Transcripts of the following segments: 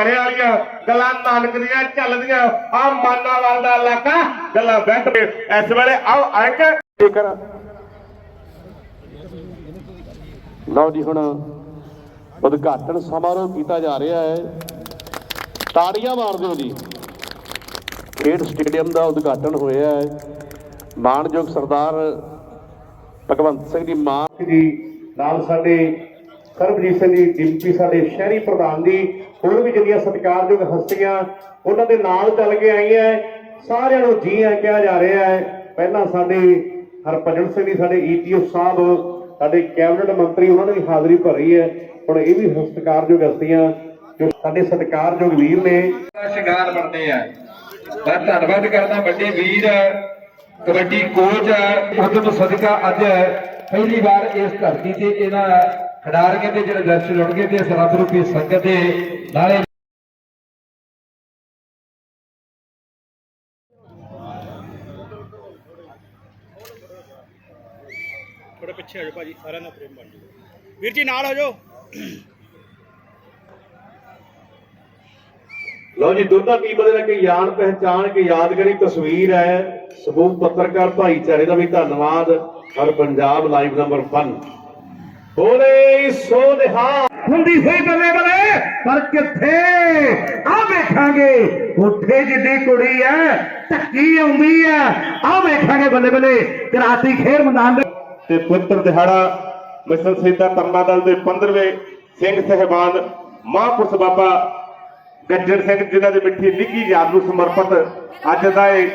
ਲੁਧਿਆਣੇ ਵਾਲੀਆਂ ਗੱਲਾਂ ਨਾਨਕ ਦੀਆਂ ਚੱਲਦੀਆਂ। ਆ ਮਾਨਾਵਾਲ ਦਾ ਇਲਾਕਾ ਗੱਲਾਂ ਬੈਠ ਕੇ। ਇਸ ਵੇਲੇ ਆਓ ਅੰਕ ਜੇਕਰ ਲਓ ਜੀ ਹੁਣ ਉਦਘਾਟਨ ਸਮਾਰੋਹ ਕੀਤਾ ਜਾ ਰਿਹਾ ਹੈ। ਤਾੜੀਆਂ ਮਾਰ ਦਿਓ ਜੀ। ਖੇਡ ਸਟੇਡੀਅਮ ਦਾ ਉਦਘਾਟਨ ਹੋਇਆ ਹੈ। ਮਾਣਯੋਗ ਸਰਦਾਰ ਭਗਵੰਤ ਸਿੰਘ ਜੀ ਮਾਨ ਜੀ ਨਾਲ ਸਾਡੇ ਸਰਬਜੀਤ ਸਿੰਘ ਜੀ, ਡਿਪਟੀ ਸਾਡੇ ਸ਼ਹਿਰੀ ਪ੍ਰਧਾਨ ਜੀ ਹੋਰ ਵੀ ਜਿਹੜੀਆਂ ਸਤਿਕਾਰਯੋਗ ਹਸਤੀਆਂ ਉਹਨਾਂ ਦੇ ਨਾਲ ਚੱਲ ਕੇ ਆਈਆਂ ਸਾਰਿਆਂ ਨੂੰ ਜੀ ਆਇਆਂ ਕਿਹਾ ਜਾ ਰਿਹਾ ਹੈ। ਪਹਿਲਾਂ ਸਾਡੇ ਹਰਭਜਨ ਸਿੰਘ ਜੀ, ਸਾਡੇ ਈਟੀਓ ਸਾਹਿਬ, ਸਾਡੇ ਕੈਬਨਿਟ ਮੰਤਰੀ ਉਹਨਾਂ ਨੇ ਵੀ ਹਾਜ਼ਰੀ ਭਰੀ ਹੈ। ਹੁਣ ਇਹ ਵੀ ਸਤਿਕਾਰਯੋਗ ਹਸਤੀਆਂ ਜੋ ਸਾਡੇ ਸਤਿਕਾਰਯੋਗ ਵੀਰ ਨੇ। ਦਾ ਸ਼ਿੰਗਾਰ ਬਣਦੇ ਆ। ਮੈਂ ਧੰਨਵਾਦ ਕਰਦਾ ਵੱਡੇ ਵੀਰ, ਕਬੱਡੀ ਕੋਚ, ਉਦਮ ਸਦਕਾ ਅੱਜ ਪਹਿਲੀ ਵਾਰ ਇਸ ਧਰਤੀ ਤੇ ਇਹਨਾਂ ਖਿਡਾਰੀਆਂ ਦੇ ਜਿਹੜੇ ਦਰਸ਼ਨ ਹੋਣਗੇ ਤੇ ਇਸ ਰੱਬ ਰੂਪੀ ਸੰਗਤ ਦੇ ਨਾਲੇ ਥੋੜੇ ਪਿੱਛੇ ਹੋ ਜਾਓ ਭਾਜੀ ਸਾਰਿਆਂ ਦਾ ਫਰੇਮ ਬਣ ਜਾਊਗਾ। ਵੀਰ ਜੀ ਨਾਲ ਹੋ ਜਾਓ। ਲਓ ਜੀ ਦੋਨਾਂ ਟੀਮਾਂ ਦੇ ਨਾਲ ਇੱਕ ਯਾਦ ਪਹਿਚਾਣ ਕੇ ਯਾਦਗਾਰੀ ਤਸਵੀਰ ਹੈ। ਸਮੂਹ ਪੱਤਰਕਾਰ ਭਾਈਚਾਰੇ ਦਾ ਵੀ ਧੰਨਵਾਦ। ਔਰ ਪੰਜਾਬ ਲਾਈਵ ਨੰਬਰ 1 ਬੋਲੇ ਸੋ ਨਿਹਾਲ ਹੁੰਦੀ ਹੋਈ ਬੱਲੇ ਬੱਲੇ ਪਰ ਕਿੱਥੇ? ਆ ਵੇਖਾਂਗੇ। ਉੱਠੇ ਜਿੱਡੀ ਕੁੜੀ ਐ ਧੱਕੀ ਆਉਂਦੀ ਐ। ਆ ਵੇਖਾਂਗੇ ਬੱਲੇ ਬੱਲੇ ਕਰਾਤੀ ਖੇਡ ਮੈਦਾਨ ਦੇ ਤੇ ਪੁੱਤਰ ਦਿਹਾੜਾ ਮਿਸਲ ਸਹੀਦਾ ਤਰਨਾ ਦਲ ਦੇ 15ਵੇਂ ਸਿੰਘ ਸਹਿਬਾਨ ਮਹਾਂਪੁਰਸ਼ ਬਾਬਾ ਗੱਜਣ ਸਿੰਘ ਜਿਨ੍ਹਾਂ ਦੀ ਮਿੱਠੀ ਨਿੱਘੀ ਯਾਦ ਨੂੰ ਸਮਰਪਿਤ ਅੱਜ ਦਾ ਇਹ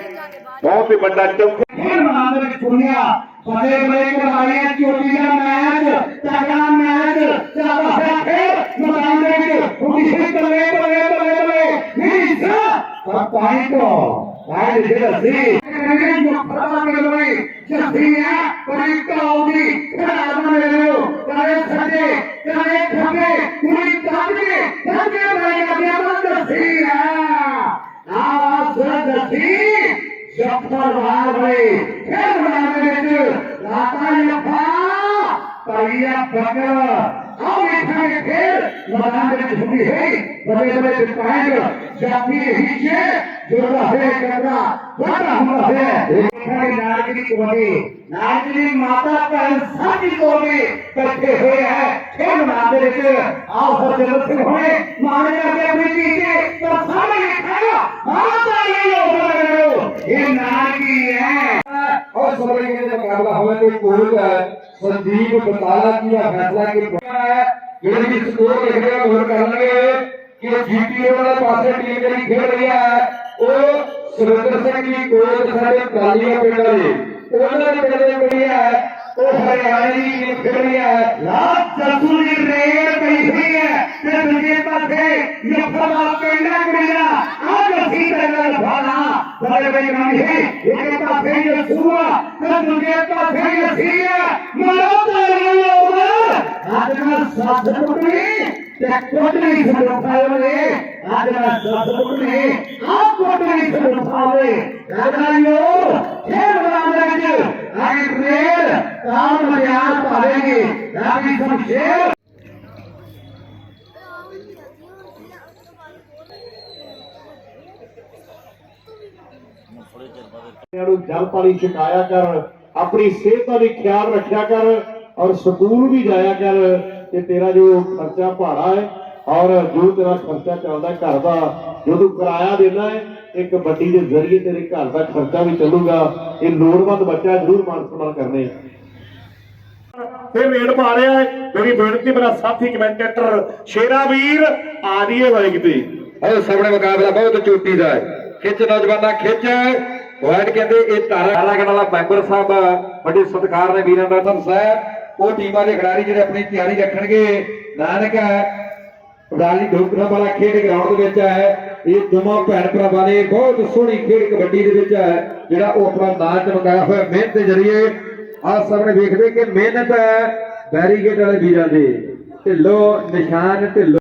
ਬਹੁਤ ਹੀ ਵੱਡਾ ਚੌਕ ਖੇਡ ਮੈਦਾਨ ਦੇ ਵਿੱਚ ਕੁੜੀਆਂ ਬੜੇ ਬੜੇ ਖਿਡਾਰੀਆਂ ਚੋਟੀ ਦਾ ਮੈਚ ਤਗੜਾ ਮੈਚ ਚੱਲਦਾ ਹੈ ਖੇਡ ਮੈਦਾਨ ਦੇ ਵਿੱਚ ਕੁੜੀ ਸੇ ਬੱਲੇ ਬੱਲੇ ਬੱਲੇ ਬੱਲੇ ਨਹੀਂ ਸਾ ਪਰ ਪਾਇੰਟੋ ਰਾਇ ਜਿਹੜਾ ਸੀ ਕਹਿੰਦੇ ਜੋ ਫੜਾ ਕੇ ਲੋਈ ਜੱਫੀ ਹੈ ਪਾਇੰਟੋ ਆਉਂਦੀ ਖੜਾ ਬਣੇ ਲੋ ਕਰੇ ਸੱਜੇ ਕਰੇ ਖੱਬੇ ਕੁੜੀ ਕੱਢ ਕੇ ਕੱਢ ਕੇ ਬਣੇ ਗਿਆ ਜੱਫੀ ਹੈ ਆਵਾਜ਼ ਜੱਫੀ ਜੱਫਰ ਵਾਲ ਹੋਏ ਫਿਰ ਬਣਾਵੇ ਵਿੱਚ ਲਾਤਾ ਜੱਫਾ ਪਈਆ ਬਕਰ ਆਓ ਵੇਖਾਂਗੇ ਫਿਰ ਮੈਦਾਨ ਦੇ ਵਿੱਚ ਹੁੰਦੀ ਹੈ ਬੜੇ ਬੜੇ ਪਾਇੰਟ ਜਾਤੀ ਹਿੱਸੇ ਜੁੜਦਾ ਹੈ ਕਰਦਾ ਵਾਦਾ ਹੁੰਦਾ ਹੈ ਵੇਖਾਂਗੇ ਨਾਰਕ ਦੀ ਕਬੱਡੀ ਨਾਰਕ ਦੀ ਮਾਤਾ ਭੈਣ ਸਾਡੀ ਕੋਲੇ ਇਕੱਠੇ ਹੋਏ ਹੈ। ਖੇਡ ਮੈਦਾਨ ਦੇ ਵਿੱਚ ਆਓ ਹਰਜਨ ਸਿੰਘ ਹੋਏ। ਮਾਣੇ ਕਰਦੇ ਆਪਣੀ ਧੀ ਤੇ, ਪਰ ਸਾਹਮਣੇ ਵੇਖਾਂਗਾ ਮਾਤਾ ਇਹ ਲੋਕ ਹੈ। और सबरी के जो मुकाबला हमें कोई कोल है संदीप बताला जी का फैसला कि है ਜਿਹੜੇ ਵੀ ਸਕੋਰ ਲਿਖ ਰਿਹਾ ਹੋਰ ਕਰਨਗੇ ਕਿ ਜੀਪੀਓ ਵਾਲੇ ਪਾਸੇ ਟੀਮ ਜਿਹੜੀ ਖੇਡ ਰਹੀ ਹੈ ਉਹ ਸੁਰਿੰਦਰ ਸਿੰਘ ਜੀ ਕੋਚ ਸਾਡੇ ਕਾਲੀਆ ਪਿੰਡ ਦੇ ਉਹਨਾਂ ਦੀ ਪਿੰਡ ਦੀ ਕੁੜੀ ਹੈ ਉਹ ਹਰਿਆਣੇ ਦੀ ਟੀਮ ਖੇਡ ਰਹੀ ਹੈ ਲਾਲ ਜੱਸੂ ਦੀ ਰੇਡ ਪਈ ਹੋਈ ਹੈ ਤੇ ਦੂਜੇ ਪਾਸੇ ਯਫਰਮਾ ਪਿੰਡਾ ਕੁੜੀਆਂ ਆ ਜੱਸੀ ਤੇ ਨਾਲ ਭਾਣਾ ਬੜੇ ਬੜੇ ਨਾਮ ਹੈ। ਇੱਕ ਪਾਸੇ ਯਸੂਆ ਤੇ ਦੂਜੇ ਪਾਸੇ ਯਸੀਆ ਮਾਰੋ ਤਾਲੀਆਂ ਉਮਰ ਅੱਜ ਮੈਂ ਸੱਤ ਕੁੱਟੀ ਤੇ ਕੁੱਟ ਨਹੀਂ ਸੰਭਾਲੇ ਅੱਜ ਮੈਂ ਸੱਤ ਕੁੱਟੀ ਆ ਕੁੱਟ ਨਹੀਂ ਸੰਭਾਲੇ ਰਾਜਾਇਓ ਖੇਡ ਮੈਦਾਨ ਵਿੱਚ ਆਏ ਰੇਡ ਕਾਮ ਮਰਿਆਦ ਪਾਵੇਂਗੇ ਰਾਵੀ ਸ਼ਮਸ਼ੇਰ ਬੱਚਿਆਂ ਨੂੰ ਜਲ ਪਾਣੀ ਛਕਾਇਆ ਕਰ, ਆਪਣੀ ਸਿਹਤ ਦਾ ਵੀ ਖਿਆਲ ਰੱਖਿਆ ਕਰ ਔਰ ਸਕੂਲ ਵੀ ਜਾਇਆ ਕਰ, ਤੇ ਤੇਰਾ ਜੋ ਖਰਚਾ ਭਾੜਾ ਹੈ ਔਰ ਜੋ ਤੇਰਾ ਖਰਚਾ ਚੱਲਦਾ ਘਰ ਦਾ, ਜੋ ਤੂੰ ਕਿਰਾਇਆ ਦੇਣਾ ਹੈ, ਇੱਕ ਵੱਡੀ ਦੇ ਜ਼ਰੀਏ ਤੇਰੇ ਘਰ ਦਾ ਖਰਚਾ ਵੀ ਚੱਲੂਗਾ। ਇਹ ਲੋੜਵੰਦ ਬੱਚਾ ਜ਼ਰੂਰ ਮਾਨ ਸਨਮਾਨ ਕਰਨੇ। ਤੇ ਵੇੜ ਪਾ ਰਿਹਾ ਮੇਰੀ ਬੇਨਤੀ ਮੇਰਾ ਸਾਥੀ ਕਮੈਂਟੇਟਰ ਸ਼ੇਰਾ ਵੀਰ, ਆ ਜੀਏ ਬਾਈਕ ਤੇ। ਉਹ ਸਾਹਮਣੇ ਮੁਕਾਬਲਾ ਬਹੁਤ ਚੋਟੀ ਦਾ ਹੈ। ਖਿੱਚ ਨੌਜਵਾਨਾਂ, ਖਿੱਚ। ਵਾਈਟ ਕਹਿੰਦੇ ਇਹ ਤਾਰਾ ਕਾਲਾਗੜ ਵਾਲਾ ਮੈਂਬਰ ਸਾਹਿਬ, ਵੱਡੇ ਸਤਿਕਾਰ ਦੇ ਵੀਰਾਂ ਦਾ, ਧੰਨ ਸਾਹਿਬ। ਉਹ ਟੀਮਾਂ ਦੇ ਖਿਡਾਰੀ ਜਿਹੜੇ ਆਪਣੀ ਤਿਆਰੀ ਰੱਖਣਗੇ। ਨਾਨਕ ਉਡਾਲੀ ਢੋਕਰਾ ਵਾਲਾ ਖੇਡ ਗਰਾਊਂਡ ਦੇ ਵਿੱਚ ਹੈ। ਇਹ ਦੋਵਾਂ ਭੈਣ ਭਰਾਵਾਂ ਨੇ ਬਹੁਤ ਸੋਹਣੀ ਖੇਡ ਕਬੱਡੀ ਦੇ ਵਿੱਚ ਹੈ, ਜਿਹੜਾ ਉਹ ਆਪਣਾ ਨਾਂ ਚਮਕਾਇਆ ਹੋਇਆ ਮਿਹਨਤ ਦੇ ਜ਼ਰੀਏ। ਆਹ ਸਾਹਮਣੇ ਵੇਖਦੇ ਕਿ ਮਿਹਨਤ ਹੈ ਬੈਰੀਗੇਡ ਵਾਲੇ ਵੀਰਾਂ ਦੇ। ਢਿੱਲੋ ਨਿਸ਼ਾਨ, ਢਿੱਲੋ।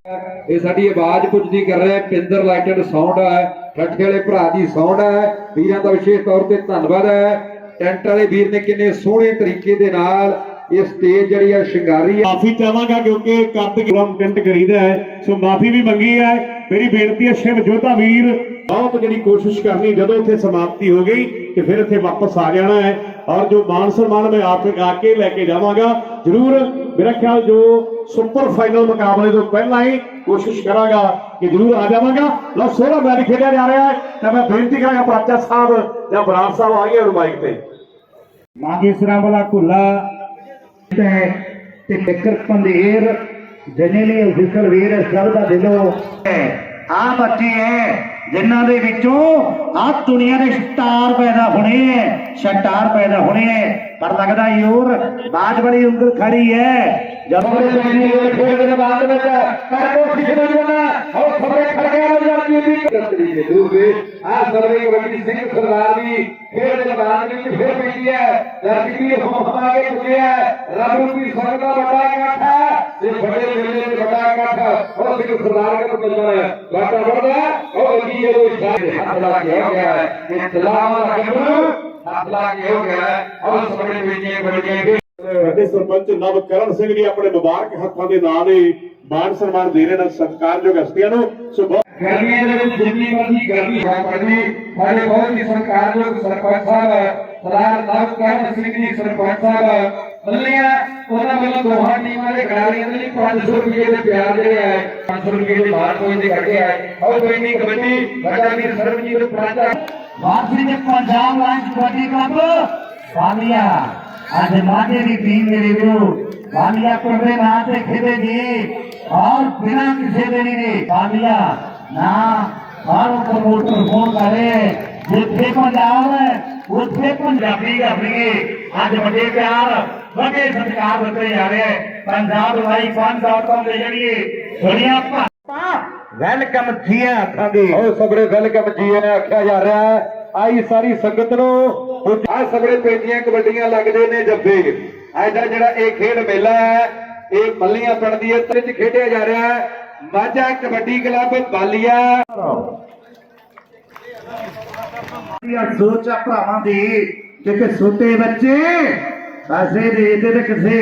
ਇਹ ਸਾਡੀ ਆਵਾਜ਼ ਪੁੱਜਦੀ ਕਰ ਰਿਹਾ ਹੈ, ਪਿੰਦਰ ਲਾਈਟਡ ਸਾਊਂਡ ਹੈ। ਠੱਠੇ ਵਾਲੇ ਭਰਾ ਦੀ ਸਾਊਂਡ ਹੈ, ਵੀਰਾਂ ਦਾ ਵਿਸ਼ੇਸ਼ ਤੌਰ ਤੇ ਧੰਨਵਾਦ ਹੈ। ਟੈਂਟ ਵਾਲੇ ਵੀਰ ਨੇ ਕਿੰਨੇ ਸੋਹਣੇ ਤਰੀਕੇ ਦੇ ਨਾਲ ਇਹ ਸਟੇਜ ਜਿਹੜੀ ਆ ਸ਼ਿੰਗਾਰੀ ਹੈ। ਮਾਫੀ ਚਾਹਾਂਗਾ ਕਿਉਂਕਿ ਕੱਦ ਕੰਟੈਂਟ ਕਰੀਦਾ ਹੈ, ਸੋ ਮਾਫੀ ਵੀ ਮੰਗੀ ਹੈ। ਮੇਰੀ ਬੇਨਤੀ ਹੈ, ਸ਼ਿਵ ਜੋਧਾ ਵੀਰ, ਬਹੁਤ ਜਿਹੜੀ ਕੋਸ਼ਿਸ਼ ਕਰਨੀ, ਜਦੋਂ ਇੱਥੇ ਸਮਾਪਤੀ ਹੋ ਗਈ ਤੇ ਫਿਰ ਇੱਥੇ ਵਾਪਸ ਆ ਜਾਣਾ ਹੈ। ਔਰ ਜੋ ਮਾਨ ਸਨਮਾਨ ਮੈਂ ਆਪ ਆ ਕੇ ਲੈ ਕੇ ਜਾਵਾਂਗਾ, ਜ਼ਰੂਰ ਮੇਰਾ ਖਿਆਲ ਜੋ ਸੁਪਰ ਫਾਈਨਲ ਮੁਕਾਬਲੇ ਤੋਂ ਪਹਿਲਾਂ ਹੀ ਕੋਸ਼ਿਸ਼ ਕਰਾਂਗਾ ਕਿ ਜ਼ਰੂਰ ਆ ਜਾਵਾਂਗਾ। ਲਓ, ਸੋਹਣਾ ਮੈਚ ਖੇਡਿਆ ਜਾ ਰਿਹਾ ਹੈ ਤਾਂ ਮੈਂ ਬੇਨਤੀ ਕਰਾਂਗਾ ਪ੍ਰਾਚਾ ਸਾਹਿਬ ਜਾਂ ਬਰਾੜ ਸਾਹਿਬ ਆ ਗਏ ਹੁਣ ਮਾਈਕ ਤੇ। ਮਾਗੇਸਰਾ ਵਾਲਾ ਕੁੱਲਾ ਤੇ ਤੇ ਟੱਕਰ ਪੰਧੇਰ ਜਨੇਲੀ ਅਫੀਸਰ ਵੀਰ ਸਭ ਦਾ ਦਿਲੋਂ। ਆ ਬੱਚੇ ਹੈ। ਜਿਨ੍ਹਾਂ ਦੇ ਵਿੱਚੋਂ ਆ ਦੁਨੀਆ ਦੇ ਸ਼ਟਾਰ ਪੈਦਾ ਹੋਣੇ ਐ, ਸ਼ਟਾਰ ਪੈਦਾ ਹੋਣੇ ਐ। ਪਰ ਲੱਗਦਾ ਹੋਰ, ਬਾਜ ਬੜੀ ਉਂਗਲ ਖੜੀ ਐ। ਜਦੋਂ ਦੇ ਖੇਡ ਦੇ ਬਾਅਦ ਵਿੱਚ ਪਰ ਕੋਸ਼ਿਸ਼ ਕਰਨਾ ਉਹ ਖਬਰੇ ਖੜ ਕੇ 71 ਦੇ ਦੂਰ ਆ ਸਰਵੇ ਕਬੱਡੀ ਸਿੰਘ ਸਰਦਾਰ ਵੀ ਖੇਡ ਮੈਦਾਨ ਵਿੱਚ ਫਿਰ ਪਈ ਹੈ ਰਕਬੀ ਹੋਂਪਾ ਕੇ ਪੁੱਜਿਆ ਰੱਬ ਵੀ ਸਕਦਾ ਵੱਡਾ ਇਕੱਠ ਤੇ ਵੱਡੇ ਮੇਲੇ ਦੇ ਵੱਡਾ ਇਕੱਠ ਉਹ ਸਿੰਘ ਸਰਦਾਰ ਕਾ ਪੁੱਜਣਾ ਹੈ ਵਾਟਾ ਵੱਡਾ ਉਹ ਅੱਗੀ ਜਦੋਂ ਸ਼ਾਹ ਹੱਥ ਲਾ ਕੇ ਹੋ ਗਿਆ ਹੈ ਇਸਲਾਮ ਦਾ ਕਬਰ ਹੱਥ ਲਾ ਕੇ ਹੋ ਗਿਆ ਹੈ ਔਰ ਸਮੇਂ ਵਿੱਚ ਵੱਡੇ ਸਾਡੇ ਸਰਪੰਚ ਨਵ ਕਰਨ ਸਿੰਘ ਜੀ ਆਪਣੇ ਮੁਬਾਰਕ ਹੱਥਾਂ ਦੇ ਨਾਲ ਹੀ ਮਾਨ ਸਨਮਾਨ ਦੇ ਰਹੇ ਨੇ ਸਤਿਕਾਰਯੋਗ ਹਸਤੀਆਂ ਨੂੰ ਸੋ ਗਰਮੀਆਂ ਦੇ ਵਿੱਚ ਜਿੰਨੀ ਮਰਜ਼ੀ ਗਰਮੀ ਹੈ ਪੜਨੀ ਸਾਡੇ ਬਹੁਤ ਹੀ ਸਰਕਾਰਯੋਗ ਸਰਪੰਚ ਸਾਹਿਬ ਸਰਦਾਰ ਨਵਕਰਨ ਸਿੰਘ ਜੀ ਸਰਪੰਚ ਸਾਹਿਬ ਮੱਲੀਆਂ ਉਹਨਾਂ ਵੱਲੋਂ ਦੋਹਾਂ ਟੀਮਾਂ ਦੇ ਖਿਡਾਰੀਆਂ ਦੇ ਲਈ 500 ਰੁਪਏ ਦੇ ਪਿਆਰ ਜਿਹੜੇ ਹੈ 500 ਰੁਪਏ ਦੇ ਮਾਰ ਕੋਈ ਦੇ ਕੱਢੇ ਹੈ ਆਓ ਕੋਈ ਨਹੀਂ, ਕਬੱਡੀ, ਵੱਡਾ ਵੀਰ ਸਰਬਜੀਤ ਪ੍ਰਾਚਾ ਵਾਪਸੀ ਦੇ ਪੰਜਾਬ ਲਾਈਨਸ ਕਬੱਡੀ ਕਲੱਬ, ਬਾਲੀਆ। ਅੱਜ ਮਾਝੇ ਦੀ ਟੀਮ ਮੇਰੇ ਵੀਰੋ ਬਾਲੀਆ ਕੋਲੇ ਨਾਂ ਤੇ ਖੇਡੇਗੀ ਔਰ ਬਿਨਾਂ ਕਿਸੇ ਦੇਰੀ ਦੇ ਬਾਲੀਆ। ਨਾ ਬਾਹਰੋਂ ਪ੍ਰਮੋਟਰ ਫੋਨ ਕਰੇ ਜਿੱਥੇ ਪੰਜਾਬ ਹੈ ਉੱਥੇ ਪੰਜਾਬੀ ਆਪਣੀ। ਅੱਜ ਵੱਡੇ ਪਿਆਰ ਵੱਡੇ ਸਤਿਕਾਰ ਦਿੱਤੇ ਜਾ ਰਹੇ ਹੈ। ਪੰਜਾਬ ਲਾਈਵ ਫਨ.com ਦੇ ਜਰੀਏ ਦੁਨੀਆ ਭਰ ਵੈਲਕਮ ਥੀਆ ਅੱਖਾਂ ਦੀ। ਉਹ ਸਬਰੇ ਵੈਲਕਮ ਜੀ ਨੇ ਆਖਿਆ ਜਾ ਰਿਹਾ ਹੈ। ਆਈ ਸਾਰੀ ਸੰਗਤ ਨੂੰ ਆ ਸਬਰੇ ਪੇਟੀਆਂ ਕਬੱਡੀਆਂ ਲੱਗਦੇ ਨੇ ਜੱਫੇ। ਅੱਜ ਦਾ ਜਿਹੜਾ ਇਹ ਖੇਡ ਮੇਲਾ ਹੈ ਇਹ ਮੱਲੀਆਂ ਪਿੰਡ ਦੀ ਇਹ ਖੇਡਿਆ ਜਾ ਰਿਹਾ ਹੈ। ਮਾਝਾ ਕਬੱਡੀ ਕਲੱਬ ਬਾਲੀਆ। ਇਹ ਸੋਚ ਆ ਭਰਾਵਾਂ ਦੀ ਕਿ ਛੋਟੇ ਬੱਚੇ, ਪਾਸੇ ਦੇ ਤੇ ਕਿਸੇ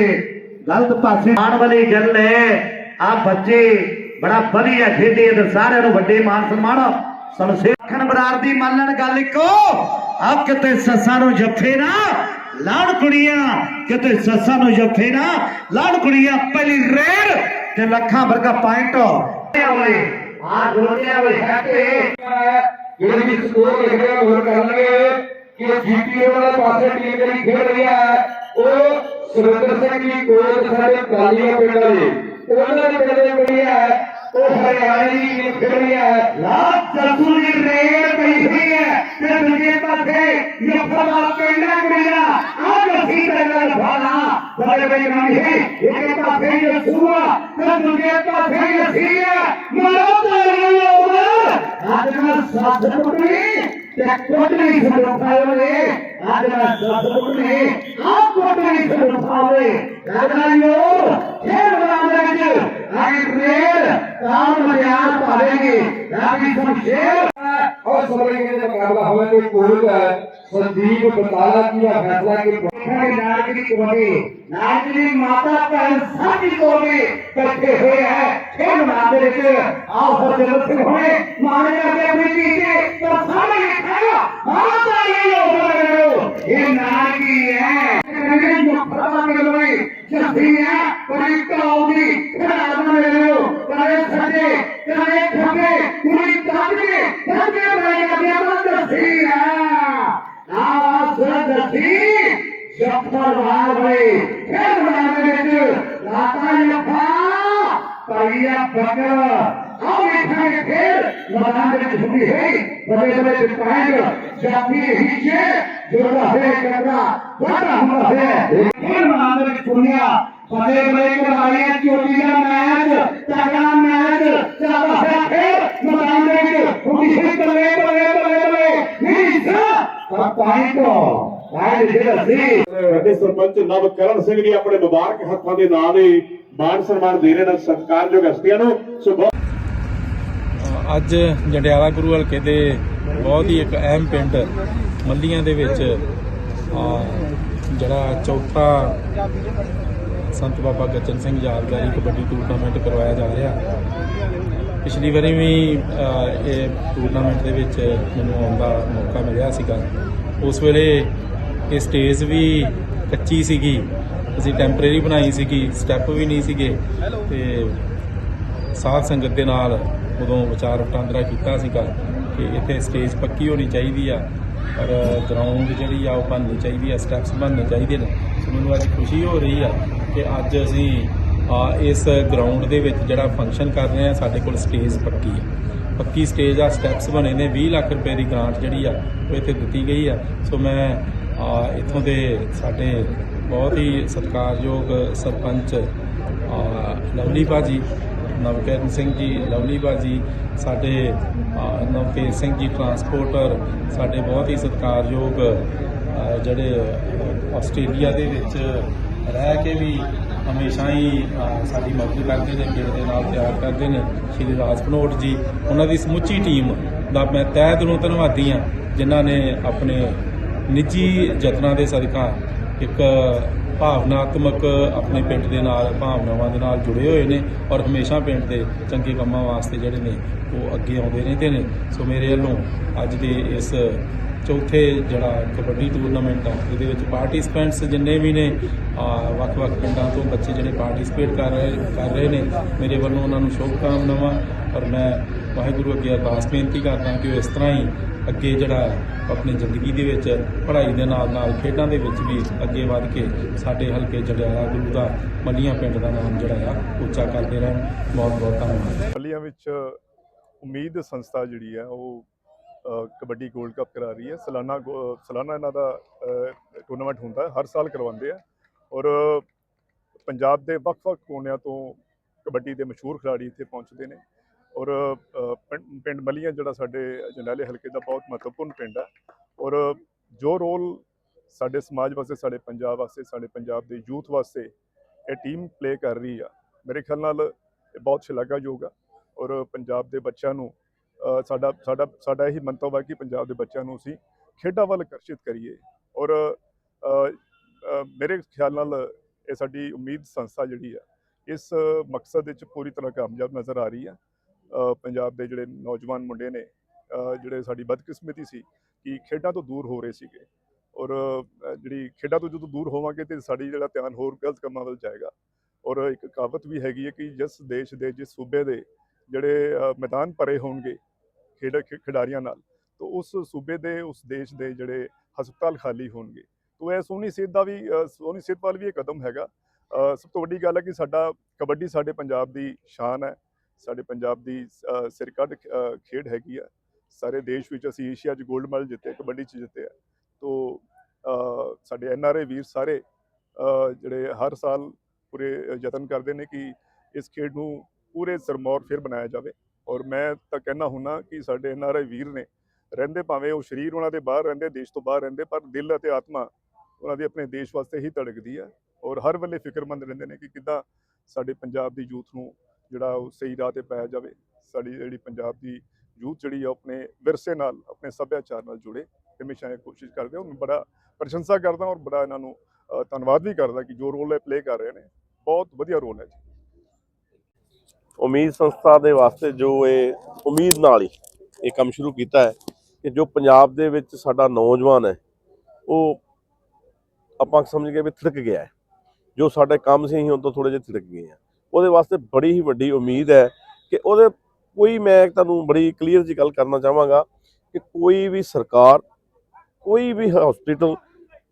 ਗਲਤ ਪਾਸੇ ਆਉਣ ਵਾਲੀ ਗੱਲ ਹੈ। ਆ ਬੱਚੇ ਬੜਾ ਵਧੀਆ ਖੇਡੇ ਤੇ ਸਾਰਿਆਂ ਨੂੰ ਵੱਡੇ ਮਾਨ ਸਨਮਾਨ ਸੰਸੇਖਣ ਬਰਾਰ ਦੀ ਮੰਨਣ ਗੱਲ ਇੱਕੋ, ਆ ਕਿਤੇ ਸੱਸਾਂ ਨੂੰ ਜੱਫੇ ਨਾ, ਲਾੜ ਕੁੜੀਆਂ, ਕਿਤੇ ਸੱਸਾਂ ਨੂੰ ਜੱਫੇ ਨਾ, ਲਾੜ ਕੁੜੀਆਂ ਪਹਿਲੀ ਰੇਡ ਤੇ ਲੱਖਾਂ ਵਰਗਾ ਪੁਆਇੰਟ ਆ ਗੋਲਿਆਂ ਵਿੱਚ ਹੈ ਜਿਹੜੇ ਵੀ ਸਕੋਰ ਲਿਖ ਰਿਹਾ ਹੋਰ ਕਰ ਲਵੇ ਕਿ ਜੀਪੀਓ ਵਾਲੇ ਪਾਸੇ ਟੀਮ ਜਿਹੜੀ ਖੇਡ ਰਹੀ ਹੈ ਉਹ ਸੁਰਿੰਦਰ ਸਿੰਘ ਜੀ ਕੋਚ ਸਾਡੇ ਕਾਲੀਆ ਪਿੰਡ ਦੇ ਉਹਨਾਂ ਦੀ ਪਿੰਡ ਦੀ ਕੁੜੀ ਹੈ ਉਹ ਹਰਿਆਣੇ ਦੀ ਟੀਮ ਖੇਡ ਰਹੀ ਹੈ ਲਾਭ ਜਸੂ ਦੀ ਰੇਡ ਪਈ ਹੋਈ ਹੈ ਤੇ ਦੂਜੇ ਪਾਸੇ ਯਫਰਮਾ ਪਿੰਡਾ ਕੁੜੀਆਂ ਆ ਜਸੀ ਦਾ ਗੱਲ ਭਾਣਾ बड़े बड़े नाम है एक का फेल है सुबह तो दुनिया का फेल है सीए मरो तारे ओवर आज ना साधन पटनी ते कोट नहीं समझ पावे आज ना साधन पटनी आप कोट नहीं समझ पावे राजायो खेल बनाने के आगे रेल काम मर्यादा पालेंगे रागी सब शेर और सब लेंगे जब मुकाबला हमें कोई बोलता है संदीप बताला जी का फैसला कि ਦੇਖਾਂਗੇ ਨਾਰਗਰੀ ਕੋਲੇ ਨਾਰਗਰੀ ਮਾਤਾ ਭੈਣ ਸਾਡੀ ਕੋਲੇ ਇਕੱਠੇ ਹੋਏ ਹੈ ਖੇਡ ਮੈਦਾਨ ਦੇ ਵਿੱਚ ਆਓ ਹਰਜਨ ਸਿੰਘ ਹੋਣੇ ਮਾਣੇ ਕਰਦੇ ਆਪਣੀ ਟੀਚੇ ਪਰ ਸਾਰੇ ਖਾਇਆ ਮਾਤਾ ਇਹ ਲੋਕ ਲਗਾਓ ਇਹ ਨਾਰਗੀ ਹੈ ਕਹਿੰਦੇ ਜੋ ਫਰਮਾ ਕੇ ਲੋਈ ਜੱਫੀ ਹੈ ਕੋਈ ਕਾਉਦੀ ਖੜਾ ਬਣੇ ਪਈਆ ਬਕਰ ਆ ਵੇਖਾਂਗੇ ਫਿਰ ਮੈਦਾਨ ਦੇ ਵਿੱਚ ਹੁੰਦੀ ਹੈ ਬੜੇ ਬੜੇ ਪੁਆਇੰਟ ਜਾਫੀ ਹਿੱਸੇ ਜੋੜਾ ਹੈ ਕਰਦਾ ਵੱਡਾ ਹੁੰਦਾ ਹੈ ਫਿਰ ਮੈਦਾਨ ਦੇ ਵਿੱਚ ਦੁਨੀਆ ਬੜੇ ਬੜੇ ਕਰਵਾਈਆਂ ਚੋਟੀ ਦਾ ਮੈਚ ਤਗੜਾ ਮੈਚ ਚੱਲਦਾ ਹੈ ਫਿਰ ਮੈਦਾਨ ਦੇ ਵਿੱਚ ਹੁੰਦੀ ਹੈ ਬੱਲੇ ਬੱਲੇ ਬੱਲੇ ਬੱਲੇ ਨਹੀਂ ਸਾ ਪੁਆਇੰਟ ਪੁਆਇੰਟ ਜਿਹੜਾ ਸੀ ਸਾਡੇ ਸਰਪੰਚ ਨਵਕਰਨ ਸਿੰਘ ਜੀ ਆਪਣੇ ਮੁਬਾਰਕ ਹੱਥਾਂ ਦੇ ਨਾਂ ਦੇ ਮਾਨ ਸਨਮਾਨ ਦੇ ਰਹੇ ਨੇ ਸਤਿਕਾਰਯੋਗ ਹਸਤੀਆਂ ਨੂੰ। ਸੋ ਅੱਜ ਜੰਡਿਆਲਾ ਗੁਰੂ ਹਲਕੇ ਦੇ ਬਹੁਤ ਹੀ ਇੱਕ ਅਹਿਮ ਪਿੰਡ ਮੱਲੀਆਂ ਦੇ ਵਿੱਚ ਜਿਹੜਾ ਚੌਥਾ ਸੰਤ ਬਾਬਾ ਗੱਜਨ ਸਿੰਘ ਯਾਦਗਾਰੀ ਕਬੱਡੀ ਟੂਰਨਾਮੈਂਟ ਕਰਵਾਇਆ ਜਾ ਰਿਹਾ। ਪਿਛਲੀ ਵਾਰੀ ਵੀ ਇਹ ਟੂਰਨਾਮੈਂਟ ਦੇ ਵਿੱਚ ਮੈਨੂੰ ਆਉਣ ਦਾ ਮੌਕਾ ਮਿਲਿਆ ਸੀਗਾ। ਉਸ ਵੇਲੇ ਇਹ ਸਟੇਜ ਵੀ ਕੱਚੀ ਸੀਗੀ। ਅਸੀਂ ਟੈਂਪਰੇਰੀ ਬਣਾਈ ਸੀਗੀ ਸਟੈਪ ਵੀ ਨਹੀਂ ਸੀਗੇ। ਤੇ ਸਾਧ ਸੰਗਤ ਦੇ ਨਾਲ ਉਦੋਂ ਵਿਚਾਰ ਵਟਾਂਦਰਾ ਕੀਤਾ ਸੀਗਾ ਕਿ ਇੱਥੇ ਸਟੇਜ ਪੱਕੀ ਹੋਣੀ ਚਾਹੀਦੀ ਆ ਪਰ ਗਰਾਊਂਡ ਜਿਹੜੀ ਆ ਉਹ ਬਣਨੀ ਚਾਹੀਦੀ ਆ ਸਟੈਪਸ ਬਣਨੇ ਚਾਹੀਦੇ ਨੇ। ਸੋ ਮੈਨੂੰ ਅੱਜ ਖੁਸ਼ੀ ਹੋ ਰਹੀ ਆ ਕਿ ਅੱਜ ਅਸੀਂ ਆ ਇਸ ਗਰਾਊਂਡ ਦੇ ਵਿੱਚ ਜਿਹੜਾ ਫੰਕਸ਼ਨ ਕਰ ਰਹੇ ਆ ਸਾਡੇ ਕੋਲ ਸਟੇਜ ਪੱਕੀ ਹੈ ਪੱਕੀ ਸਟੇਜ ਆ ਸਟੈਪਸ ਬਣੇ ਨੇ 20 ਲੱਖ ਰੁਪਏ ਦੀ ਗ੍ਰਾਂਟ ਜਿਹੜੀ ਆ ਉਹ ਇੱਥੇ ਦਿੱਤੀ ਗਈ ਆ। ਸੋ ਮੈਂ ਆ, ਇੱਥੋਂ ਦੇ ਸਾਡੇ ਬਹੁਤ ਹੀ ਸਤਿਕਾਰਯੋਗ ਸਰਪੰਚ ਆ, ਲਵਲੀ ਬਾਜੀ ਨਵਕਰਨ ਸਿੰਘ ਜੀ ਲਵਲੀ ਬਾਜੀ ਸਾਡੇ ਅ, ਸਿੰਘ ਜੀ ਟਰਾਂਸਪੋਰਟਰ ਸਾਡੇ ਬਹੁਤ ਹੀ ਸਤਿਕਾਰਯੋਗ ਜਿਹੜੇ ਆਸਟ੍ਰੇਲੀਆ ਦੇ ਵਿੱਚ ਰਹਿ ਕੇ ਵੀ ਹਮੇਸ਼ਾ ਹੀ ਸਾਡੀ ਮਦਦ ਕਰਦੇ ਨੇ ਖੇਡ ਦੇ ਨਾਲ ਪਿਆਰ ਕਰਦੇ ਨੇ। ਸ਼੍ਰੀ ਰਾਜ ਭਨੋਟ ਜੀ ਉਹਨਾਂ ਦੀ ਸਮੁੱਚੀ ਟੀਮ ਦਾ ਮੈਂ ਤਹਿ ਦਿਲੋਂ ਧੰਨਵਾਦੀ ਹਾਂ ਜਿਨ੍ਹਾਂ ਨੇ ਆਪਣੇ ਨਿੱਜੀ ਯਤਨਾਂ ਦੇ ਸਦਕਾ ਇੱਕ ਭਾਵਨਾਤਮਕ ਆਪਣੇ ਪਿੰਡ ਦੇ ਨਾਲ, ਭਾਵਨਾਵਾਂ ਦੇ ਨਾਲ ਜੁੜੇ ਹੋਏ ਨੇ ਔਰ ਹਮੇਸ਼ਾ ਪਿੰਡ ਦੇ ਚੰਗੇ ਕੰਮਾਂ ਵਾਸਤੇ ਜਿਹੜੇ ਨੇ, ਉਹ ਅੱਗੇ ਆਉਂਦੇ ਰਹਿੰਦੇ ਨੇ। ਸੋ ਮੇਰੇ ਵੱਲੋਂ ਅੱਜ ਦੇ ਇਸ ਚੌਥੇ ਜਿਹੜਾ ਕਬੱਡੀ ਟੂਰਨਾਮੈਂਟ ਆ, ਇਹਦੇ ਵਿੱਚ ਪਾਰਟਿਸਪੈਂਟਸ ਜਿੰਨੇ ਵੀ ਨੇ ਵੱਖ-ਵੱਖ ਪਿੰਡਾਂ ਤੋਂ ਬੱਚੇ ਜਿਹੜੇ ਪਾਰਟਿਸਿਪੇਟ ਕਰ ਰਹੇ ਕਰ ਰਹੇ ਨੇ, ਮੇਰੇ ਵੱਲੋਂ ਉਹਨਾਂ ਨੂੰ ਸ਼ੁਭ ਕਾਮਨਾਵਾਂ ਔਰ ਮੈਂ ਵਾਹਿਗੁਰੂ ਅੱਗੇ ਅਰਦਾਸ ਬੇਨਤੀ ਕਰਦਾ ਕਿ ਉਹ ਇਸ ਤਰ੍ਹਾਂ ਹੀ ਅੱਗੇ ਜਿਹੜਾ ਆਪਣੀ ਜ਼ਿੰਦਗੀ ਦੇ ਵਿੱਚ, ਪੜ੍ਹਾਈ ਦੇ ਨਾਲ ਨਾਲ ਖੇਡਾਂ ਦੇ ਵਿੱਚ ਵੀ ਅੱਗੇ ਵਧ ਕੇ ਸਾਡੇ ਹਲਕੇ ਜੜਿਆਲਾ ਗੁਰੂ ਦਾ ਮੱਲੀਆਂ ਪਿੰਡ ਦਾ ਨਾਮ ਜਿਹੜਾ ਆ, ਉੱਚਾ ਕਰਦੇ ਰਹਿਣ। ਬਹੁਤ ਬਹੁਤ ਧੰਨਵਾਦ। ਮੱਲੀਆਂ ਵਿੱਚ ਉਮੀਦ ਸੰਸਥਾ ਜਿਹੜੀ ਹੈ ਉਹ ਕਬੱਡੀ ਗੋਲਡ ਕੱਪ ਕਰਾ ਰਹੀ ਹੈ ਸਾਲਾਨਾ ਗੋ- ਸਾਲਾਨਾ ਇਹਨਾਂ ਦਾ ਟੂਰਨਾਮੈਂਟ ਹੁੰਦਾ, ਹਰ ਸਾਲ ਕਰਵਾਉਂਦੇ ਆ। ਔਰ ਪੰਜਾਬ ਦੇ ਵੱਖ-ਵੱਖ ਕੋਨਿਆਂ ਤੋਂ ਕਬੱਡੀ ਦੇ ਮਸ਼ਹੂਰ ਖਿਡਾਰੀ ਇੱਥੇ ਪਹੁੰਚਦੇ ਨੇ। ਔਰ ਪਿੰਡ- ਪਿੰਡ ਮੱਲੀਆਂ ਜਿਹੜਾ ਸਾਡੇ ਜੰਡਾਲੇ ਹਲਕੇ ਦਾ ਬਹੁਤ ਮਹੱਤਵਪੂਰਨ ਪਿੰਡ ਹੈ। ਔਰ ਜੋ ਰੋਲ ਸਾਡੇ ਸਮਾਜ ਵਾਸਤੇ, ਸਾਡੇ ਪੰਜਾਬ ਵਾਸਤੇ, ਸਾਡੇ ਪੰਜਾਬ ਦੇ ਯੂਥ ਵਾਸਤੇ ਇਹ ਟੀਮ ਪਲੇ ਕਰ ਰਹੀ ਆ, ਮੇਰੇ ਖਿਆਲ ਨਾਲ ਇਹ ਬਹੁਤ ਸ਼ਲਾਘਾਯੋਗ ਆ। ਔਰ ਪੰਜਾਬ ਦੇ ਬੱਚਿਆਂ ਨੂੰ ਸਾਡਾ ਸਾਡਾ ਸਾਡਾ ਇਹੀ ਮੰਤਵ ਆ ਕਿ ਪੰਜਾਬ ਦੇ ਬੱਚਿਆਂ ਨੂੰ ਅਸੀਂ ਖੇਡਾਂ ਵੱਲ ਆਕਰਸ਼ਿਤ ਕਰੀਏ। ਔਰ ਮੇਰੇ ਖਿਆਲ ਨਾਲ ਇਹ ਸਾਡੀ ਉਮੀਦ ਸੰਸਥਾ ਜਿਹੜੀ ਆ, ਇਸ ਮਕਸਦ ਵਿੱਚ ਪੂਰੀ ਤਰ੍ਹਾਂ ਕਾਮਯਾਬ ਨਜ਼ਰ ਆ ਰਹੀ ਆ। ਪੰਜਾਬ ਦੇ ਜਿਹੜੇ ਨੌਜਵਾਨ ਮੁੰਡੇ ਨੇ ਜਿਹੜੇ ਸਾਡੀ ਬਦਕਿਸਮਤੀ ਸੀ ਕਿ ਖੇਡਾਂ ਤੋਂ ਦੂਰ ਹੋ ਰਹੇ ਸੀਗੇ ਔਰ ਜਿਹੜੀ ਖੇਡਾਂ ਤੋਂ ਜਦੋਂ ਦੂਰ ਹੋਵਾਂਗੇ ਤੇ ਸਾਡੀ ਜਿਹੜਾ ਧਿਆਨ ਹੋਰ ਗਲਤ ਕੰਮਾਂ ਵੱਲ ਜਾਏਗਾ ਔਰ ਇੱਕ ਕਹਾਵਤ ਵੀ ਹੈਗੀ ਹੈ ਕਿ ਜਿਸ ਦੇਸ਼ ਦੇ, ਜਿਸ ਸੂਬੇ ਦੇ ਜਿਹੜੇ ਮੈਦਾਨ ਭਰੇ ਹੋਣਗੇ ਖੇਡ, ਖਿ- ਖਿਡਾਰੀਆਂ ਨਾਲ, ਤਾਂ ਉਸ ਸੂਬੇ ਦੇ, ਉਸ ਦੇਸ਼ ਦੇ ਜਿਹੜੇ ਹਸਪਤਾਲ ਖਾਲੀ ਹੋਣਗੇ। ਤਾਂ ਇਹ ਸੋਹਣੀ ਸਿਹਤ ਦਾ ਵੀ ਸੋਹਣੀ ਸਿਹਤ ਵੱਲ ਵੀ ਇਹ ਕਦਮ ਹੈਗਾ। ਸਭ ਤੋਂ ਵੱਡੀ ਗੱਲ ਹੈ ਕਿ ਸਾਡਾ ਕਬੱਡੀ ਸਾਡੇ ਪੰਜਾਬ ਦੀ ਸ਼ਾਨ ਹੈ। ਸਾਡੇ ਪੰਜਾਬ ਦੀ ਅ, ਸਿਰਕੱਢ ਖੇਡ ਹੈਗੀ ਆ। ਸਾਰੇ ਦੇਸ਼ ਵਿੱਚ ਅਸੀਂ ਏਸ਼ੀਆ 'ਚ 골ਡ ਮੈਡਲ ਜਿੱਤੇ ਕਬੱਡੀ 'ਚ ਜਿੱਤੇ ਆ। ਤੋਂ ਸਾਡੇ ਐਨ ਆਰ ਆਈ ਵੀਰ ਸਾਰੇ ਜਿਹੜੇ ਹਰ ਸਾਲ ਪੂਰੇ ਯਤਨ ਕਰਦੇ ਨੇ ਕਿ ਇਸ ਖੇਡ ਨੂੰ ਪੂਰੇ ਸਰਮੌਰ ਫਿਰ ਬਣਾਇਆ ਜਾਵੇ। ਔਰ ਮੈਂ ਤਾਂ ਕਹਿਣਾ ਹੁੰਨਾ ਕਿ ਸਾਡੇ ਐਨ ਆਰ ਆਈ ਵੀਰ ਨੇ ਰਹਿੰਦੇ ਭਾਵੇਂ ਉਹ ਸਰੀਰ ਉਹਨਾਂ ਦੇ ਬਾਹਰ ਰਹਿੰਦੇ ਦੇਸ਼ ਤੋਂ ਬਾਹਰ ਰਹਿੰਦੇ ਪਰ ਦਿਲ ਅਤੇ ਆਤਮਾ ਉਹਨਾਂ ਦੀ ਆਪਣੇ ਦੇਸ਼ ਵਾਸਤੇ ਹੀ ਧੜਕਦੀ ਹੈ ਔਰ ਹਰ ਵੇਲੇ ਫਿਕਰਮੰਦ ਰਹਿੰਦੇ ਨੇ ਕਿ ਕਿੱਦਾਂ ਸਾਡੇ ਪੰਜਾਬ ਦੀ ਯੂਥ ਨੂੰ ਜਿਹੜਾ ਉਹ ਸਹੀ ਰਾਹ ਤੇ ਪਾਇਆ ਜਾਵੇ, ਸਾਡੀ ਜਿਹੜੀ ਪੰਜਾਬ ਦੀ ਯੂਥ ਜਿਹੜੀ ਆ ਉਹ ਆਪਣੇ ਵਿਰਸੇ ਨਾਲ, ਆਪਣੇ ਸੱਭਿਆਚਾਰ ਨਾਲ ਜੁੜੇ, ਹਮੇਸ਼ਾ ਇਹ ਕੋਸ਼ਿਸ਼ ਕਰਦੇ ਹਾਂ ਬੜਾ ਪ੍ਰਸ਼ੰਸਾ ਕਰਦਾ ਔਰ ਬੜਾ ਇਹਨਾਂ ਨੂੰ ਧੰਨਵਾਦ ਵੀ ਕਰਦਾ ਕਿ ਜੋ ਰੋਲ ਇਹ ਪਲੇ ਕਰ ਰਹੇ ਨੇ, ਬਹੁਤ ਵਧੀਆ ਰੋਲ ਹੈ ਜੀ। ਉਮੀਦ ਸੰਸਥਾ ਦੇ ਵਾਸਤੇ ਜੋ ਇਹ ਉਮੀਦ ਨਾਲ ਹੀ ਇਹ ਕੰਮ ਸ਼ੁਰੂ ਕੀਤਾ ਹੈ ਕਿ ਜੋ ਪੰਜਾਬ ਦੇ ਵਿੱਚ ਸਾਡਾ ਨੌਜਵਾਨ ਹੈ, ਉਹ ਆਪਾਂ ਸਮਝ ਗਏ ਵੀ ਥਿੜਕ ਗਿਆ ਹੈ। ਜੋ ਸਾਡੇ ਕੰਮ ਸੀ ਅਸੀਂ ਉਹ ਤੋਂ ਥੋੜੇ ਜਿਹਾ ਥਿੜਕ ਗਏ ਆ ਉਹਦੇ ਵਾਸਤੇ ਬੜੀ ਹੀ ਵੱਡੀ ਉਮੀਦ ਹੈ ਕਿ ਉਹਦੇ ਕੋਈ ਮੈਂ ਤੁਹਾਨੂੰ ਬੜੀ ਕਲੀਅਰ ਜੀ ਗੱਲ ਕਰਨਾ ਚਾਹਾਂਗਾ ਕਿ ਕੋਈ ਵੀ ਸਰਕਾਰ, ਕੋਈ ਵੀ ਹਸਪੀਟਲ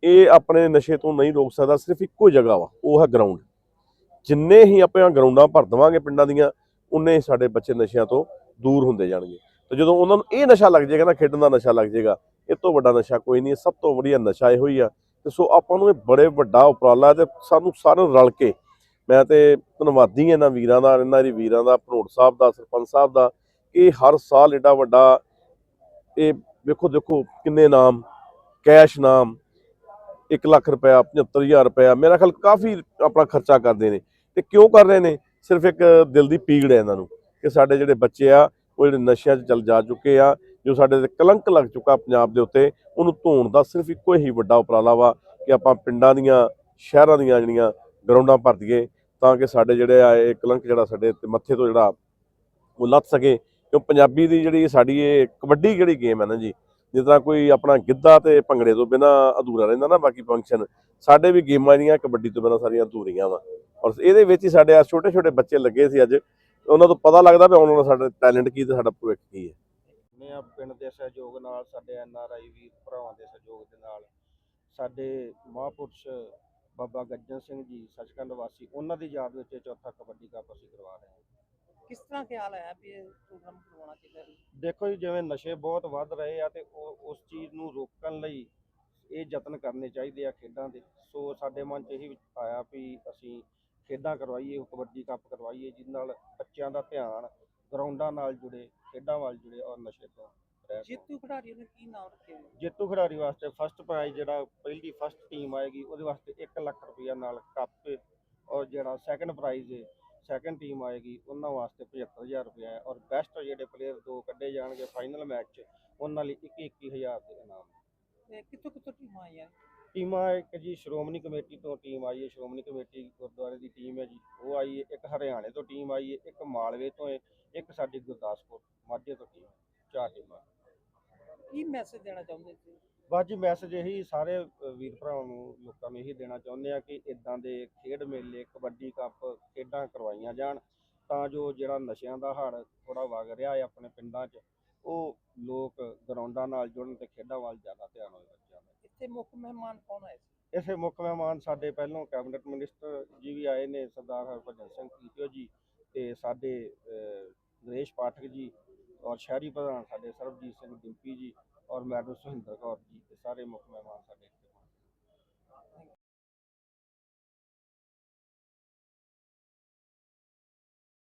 ਇਹ ਆਪਣੇ ਨਸ਼ੇ ਤੋਂ ਨਹੀਂ ਰੋਕ ਸਕਦਾ, ਸਿਰਫ ਇੱਕੋ ਹੀ ਜਗ੍ਹਾ ਵਾ, ਉਹ ਹੈ ਗਰਾਊਂਡ ਜਿੰਨੇ ਹੀ ਆਪਾਂ ਗਰਾਊਂਡਾਂ ਭਰ ਦੇਵਾਂਗੇ ਪਿੰਡਾਂ ਦੀਆਂ, ਉਨੇ ਹੀ ਸਾਡੇ ਬੱਚੇ ਨਸ਼ਿਆਂ ਤੋਂ ਦੂਰ ਹੁੰਦੇ ਜਾਣਗੇ। ਤੇ ਜਦੋਂ ਉਹਨਾਂ ਨੂੰ ਇਹ ਨਸ਼ਾ ਲੱਗ ਜਾਏਗਾ ਨਾ, ਖੇਡਣ ਦਾ ਨਸ਼ਾ ਲੱਗ ਜਾਏਗਾ, ਇਹ ਤੋਂ ਵੱਡਾ ਨਸ਼ਾ ਕੋਈ ਨਹੀਂ ਸਭ ਤੋਂ ਵਧੀਆ ਨਸ਼ਾ ਇਹੋ ਹੀ ਆ। ਤੇ ਸੋ ਆਪਾਂ ਨੂੰ ਇਹ ਬੜੇ ਵੱਡਾ ਉਪਰਾਲਾ ਹੈ ਤੇ ਸਾਨੂੰ ਸਾਰਿਆਂ ਨੂੰ ਰਲ ਕੇ ਮੈਂ ਤੇ ਧੰਨਵਾਦੀ ਹਾਂ ਇਹਨਾਂ ਵੀਰਾਂ ਦਾ, ਇਹਨਾਂ ਦੀ ਵੀਰਾਂ ਦਾ ਭਨੋਟ ਸਾਹਿਬ ਦਾ, ਸਰਪੰਚ ਸਾਹਿਬ ਦਾ, ਕਿ ਹਰ ਸਾਲ ਏਡਾ ਵੱਡਾ ਇਹ ਵੇਖੋ, ਦੇਖੋ ਕਿੰਨੇ ਨਾਮ, ਕੈਸ਼ ਨਾਮ 1 ਲੱਖ ਰੁਪਇਆ 75000 ਰੁਪਇਆ, ਮੇਰਾ ਖਿਆਲ ਕਾਫੀ ਆਪਣਾ ਖਰਚਾ ਕਰਦੇ ਨੇ। ਤੇ ਕਿਉਂ ਕਰ ਰਹੇ ਨੇ? ਸਿਰਫ ਇੱਕ ਦਿਲ ਦੀ ਪੀੜ ਹੈ ਇਹਨਾਂ ਨੂੰ, ਕਿ ਸਾਡੇ ਜਿਹੜੇ ਬੱਚੇ ਆ, ਉਹ ਜਿਹੜੇ ਨਸ਼ਿਆਂ 'ਚ ਚਲ ਜਾ ਚੁੱਕੇ ਆ, ਜੋ ਸਾਡੇ ਤੇ ਕਲੰਕ ਲੱਗ ਚੁੱਕਾ ਪੰਜਾਬ ਦੇ ਉੱਤੇ, ਉਹਨੂੰ ਧੋਣ ਦਾ ਸਿਰਫ ਇੱਕੋ ਹੀ ਵੱਡਾ ਉਪਰਾਲਾ ਵਾ, ਕਿ ਆਪਾਂ ਪਿੰਡਾਂ ਦੀਆਂ, ਸ਼ਹਿਰਾਂ ਦੀਆਂ ਜਿਹੜੀਆਂ ਗਰਾਊਂਡਾਂ ਭਰ ਦਈਏ ਤਾਂ ਕਿ ਸਾਡੇ ਜਿਹੜੇ ਆ ਇਹ ਕਲੰਕ ਜਿਹੜਾ ਸਾਡੇ ਮੱਥੇ ਤੋਂ ਜਿਹੜਾ ਉਹ ਲੱਥ ਸਕੇ, ਕਿਉਂ ਪੰਜਾਬੀ ਦੀ ਜਿਹੜੀ ਸਾਡੀ ਇਹ ਕਬੱਡੀ ਜਿਹੜੀ ਗੇਮ ਹੈ ਨਾ ਜੀ, ਜਿਸ ਤਰ੍ਹਾਂ ਕੋਈ ਆਪਣਾ ਗਿੱਧਾ ਤੇ ਭੰਗੜੇ ਤੋਂ ਬਿਨਾ ਅਧੂਰਾ ਰਹਿੰਦਾ ਨਾ ਬਾਕੀ ਫੰਕਸ਼ਨ ਸਾਡੇ ਵੀ ਗੇਮਾਂ ਜਿਹੜੀਆਂ ਕਬੱਡੀ ਤੋਂ ਬਿਨਾ ਸਾਰੀਆਂ ਅਧੂਰੀਆਂ ਵਾ। ਔਰ ਇਹਦੇ ਵਿੱਚ ਹੀ ਸਾਡੇ ਆ ਛੋਟੇ ਛੋਟੇ ਬੱਚੇ ਲੱਗੇ ਸੀ ਅੱਜ, ਉਹਨਾਂ ਤੋਂ ਪਤਾ ਲੱਗਦਾ ਵੀ ਉਹਨਾਂ ਦਾ ਸਾਡਾ ਟੈਲੈਂਟ ਕੀ ਤੇ ਸਾਡਾ ਭਵਿੱਖ ਕੀ ਹੈ। ਨੇ ਆ ਪਿੰਡ ਦੇ ਸਹਿਯੋਗ ਨਾਲ, ਸਾਡੇ ਐਨ ਆਰ ਆਈ ਵੀ ਭਰਾਵਾਂ ਦੇ ਸਹਿਯੋਗ ਦੇ ਨਾਲ, ਸਾਡੇ ਮਹਾਂਪੁਰਸ਼ ਬਾਬਾ ਗੱਜਨ ਸਿੰਘ ਜੀ ਸੱਚਖੰਡ ਵਾਸੀ ਉਹਨਾਂ ਦੀ ਯਾਦ ਵਿੱਚ ਇਹ ਚੌਥਾ ਕਬੱਡੀ ਕੱਪ ਅਸੀਂ ਕਰਵਾ ਰਹੇ ਹਾਂ। ਕਿਸ ਤਰ੍ਹਾਂ ਖਿਆਲ ਆਇਆ ਵੀ ਇਹ ਪ੍ਰੋਗਰਾਮ ਕਰਵਾਉਣਾ ਚਾਹੀਦਾ ਦੇਖੋ ਜੀ ਜਿਵੇਂ ਨਸ਼ੇ ਬਹੁਤ ਵੱਧ ਰਹੇ ਆ ਤੇ ਉਹ ਉਸ ਚੀਜ਼ ਨੂੰ ਰੋਕਣ ਲਈ ਇਹ ਯਤਨ ਕਰਨੇ ਚਾਹੀਦੇ ਆ ਖੇਡਾਂ ਦੇ। ਸੋ ਸਾਡੇ ਮਨ 'ਚ ਇਹੀ ਆਇਆ ਵੀ ਅਸੀਂ ਖੇਡਾਂ ਕਰਵਾਈਏ ਕਬੱਡੀ ਕੱਪ ਕਰਵਾਈਏ ਜਿਹਦੇ ਨਾਲ ਬੱਚਿਆਂ ਦਾ ਧਿਆਨ ਗਰਾਊਂਡਾਂ ਨਾਲ ਜੁੜੇ ਖੇਡਾਂ ਵੱਲ ਜੁੜੇ ਔਰ ਨਸ਼ੇ ਤੋਂ ਜੇਤੂ ਖਿਡਾਰੀਆਂ ਨੇ ਕੀ ਨਾਮ ਰੱਖੇ ਹੋਏ ਨੇ? ਜੇਤੂ ਖਿਡਾਰੀ ਵਾਸਤੇ ਫਸਟ ਪ੍ਰਾਈਜ਼ ਜਿਹੜਾ ਪਹਿਲੀ ਫਸਟ ਟੀਮ ਆਏਗੀ ਉਹਦੇ ਵਾਸਤੇ 1 ਲੱਖ ਰੁਪਇਆ ਨਾਲ ਕੱਪ ਔਰ ਜਿਹੜਾ ਸੈਕੰਡ ਪ੍ਰਾਈਜ਼ ਹੈ ਸੈਕੰਡ ਟੀਮ ਆਏਗੀ ਉਹਨਾਂ ਵਾਸਤੇ 75000 ਰੁਪਇਆ ਹੈ ਔਰ ਬੈਸਟ ਜਿਹੜੇ ਪਲੇਅਰ ਦੋ ਕੱਢੇ ਜਾਣਗੇ ਫਾਈਨਲ ਮੈਚ 'ਚ ਉਹਨਾਂ ਲਈ 21 21000 ਦੇ ਇਨਾਮ ਤੇ ਕਿੱਥੋਂ ਕਿੱਥੋਂ ਟੀਮਾਂ ਆਈਆਂ? ਟੀਮਾਂ ਇੱਕ ਜੀ ਸ਼੍ਰੋਮਣੀ ਕਮੇਟੀ ਤੋਂ ਟੀਮ ਆਈ ਹੈ ਸ਼੍ਰੋਮਣੀ ਕਮੇਟੀ ਗੁਰਦੁਆਰੇ ਦੀ ਟੀਮ ਹੈ ਜੀ ਉਹ ਆਈ ਹੈ ਇੱਕ ਹਰਿਆਣੇ ਤੋਂ ਟੀਮ ਆਈ ਹੈ ਇੱਕ ਮਾਲਵੇ ਤੋਂ ਹੈ ਇੱਕ ਸਾਡੀ ਗੁਰਦਾਸਪੁਰ ਮਾਝੇ ਤੋਂ ਟੀਮ ਚਾਰ ਟੀਮਾਂ। ਕੀ ਮੈਸੇਜ ਦੇਣਾ ਚਾਹੁੰਦੇ ਸੀ ਬਸ ਜੀ ਮੈਸੇਜ ਇਹੀ ਸਾਰੇ ਵੀਰ ਭਰਾਵਾਂ ਨੂੰ ਲੋਕਾਂ ਨੂੰ ਇਹੀ ਦੇਣਾ ਚਾਹੁੰਦੇ ਆ ਕਿ ਇਦਾਂ ਦੇ ਖੇਡ ਮੇਲੇ ਕਬੱਡੀ ਕੱਪ ਖੇਡਾਂ ਕਰਵਾਈਆਂ ਜਾਣ ਤਾਂ ਜੋ ਜਿਹੜਾ ਨਸ਼ਿਆਂ ਦਾ ਹੜ ਥੋੜਾ ਵਗ ਰਿਹਾ ਹੈ ਆਪਣੇ ਪਿੰਡਾਂ 'ਚ ਉਹ ਲੋਕ ਗਰਾਊਂਡਾਂ ਨਾਲ ਜੁੜਨ ਤੇ ਖੇਡਾਂ ਵੱਲ ਜ਼ਿਆਦਾ ਧਿਆਨ ਹੋਵੇ ਬੱਚਿਆਂ ਦਾ। ਇੱਥੇ ਮੁੱਖ ਮਹਿਮਾਨ ਕੌਣ ਆਏ ਸੀ? ਇਸੇ ਮੁੱਖ ਮਹਿਮਾਨ ਸਾਡੇ ਪਹਿਲੋਂ ਕੈਬਨਿਟ ਮਿਨਿਸਟਰ ਜੀ ਵੀ ਆਏ ਨੇ ਸਰਦਾਰ ਹਰਭਜਨ ਸਿੰਘ ਕੀਤਿਓ ਜੀ ਤੇ ਸਾਡੇ ਨਰੇਸ਼ ਪਾਠਕ ਜੀ ਔਰ ਸ਼ਹਿਰੀ ਪ੍ਰਧਾਨ ਸਾਡੇ ਸਰਬਜੀਤ ਸਿੰਘ ਡਿੰਪੀ ਜੀ ਔਰ ਮੈਡਮ ਸੁਹਿੰਦਰ ਕੌਰ ਜੀ ਇਹ ਸਾਰੇ ਮੁੱਖ ਮਹਿਮਾਨ ਸਾਡੇ ਇੱਥੇ